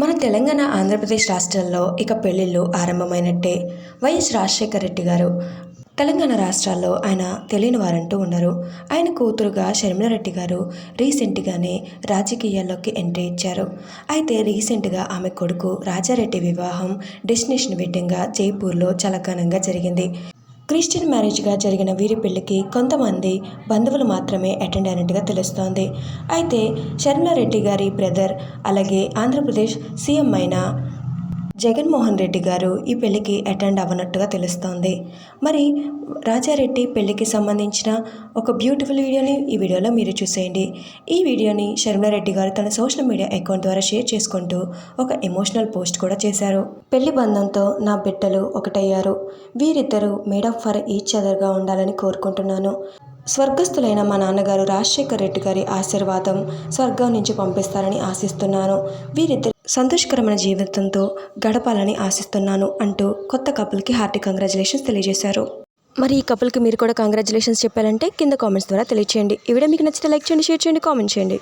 మన తెలంగాణ ఆంధ్రప్రదేశ్ రాష్ట్రాల్లో ఇక పెళ్ళిళ్ళు ఆరంభమైనట్టే వైఎస్ రాజశేఖర రెడ్డి గారు. తెలంగాణ రాష్ట్రాల్లో ఆయన తెలియని వారంటూ ఉన్నారు ఆయన కూతురుగా షర్మిలారెడ్డి గారు రీసెంట్గానే రాజకీయాల్లోకి ఎంట్రీ ఇచ్చారు. అయితే రీసెంట్గా ఆమె కొడుకు రాజారెడ్డి వివాహం డెస్టినేషన్ వెడ్డింగ్గా జైపూర్లో చాలా ఘనంగా జరిగింది. క్రిస్టియన్ మ్యారేజ్గా జరిగిన వీరి పెళ్ళికి కొంతమంది బంధువులు మాత్రమే అటెండ్ అయినట్టుగా తెలుస్తోంది. అయితే శర్మిలారెడ్డి గారి బ్రదర్ అలాగే ఆంధ్రప్రదేశ్ సీఎం అయిన జగన్మోహన్ రెడ్డి గారు ఈ పెళ్ళికి అటెండ్ అవ్వనట్టుగా తెలుస్తోంది. మరి రాజారెడ్డి పెళ్ళికి సంబంధించిన ఒక బ్యూటిఫుల్ వీడియోని ఈ వీడియోలో మీరు చూసేయండి. ఈ వీడియోని షర్మిలారెడ్డి గారు తన సోషల్ మీడియా అకౌంట్ ద్వారా షేర్ చేసుకుంటూ ఒక ఎమోషనల్ పోస్ట్ కూడా చేశారు. పెళ్ళి బంధంతో నా బిడ్డలు ఒకటయ్యారు. వీరిద్దరూ మేడ్ ఆఫ్ ఫర్ ఈచ్ అదర్గా ఉండాలని కోరుకుంటున్నాను. స్వర్గస్థులైన మా నాన్నగారు రాజశేఖర్ రెడ్డి గారి ఆశీర్వాదం స్వర్గం నుంచి పంపిస్తారని ఆశిస్తున్నాను. వీరిద్దరు సంతోషకరమైన జీవితంతో గడపాలని ఆశిస్తున్నాను అంటూ కొత్త కపుల్కి హార్టీ కంగ్రాచులేషన్స్ తెలియజేశారు. మరి ఈ కపుల్కి మీరు కూడా కంగ్రాచులేషన్స్ చెప్పాలంటే కింద కామెంట్స్ ద్వారా తెలియచేయండి. ఈ వీడియో మీకు నచ్చితే లైక్ చేయండి షేర్ చేయండి కామెంట్ చేయండి.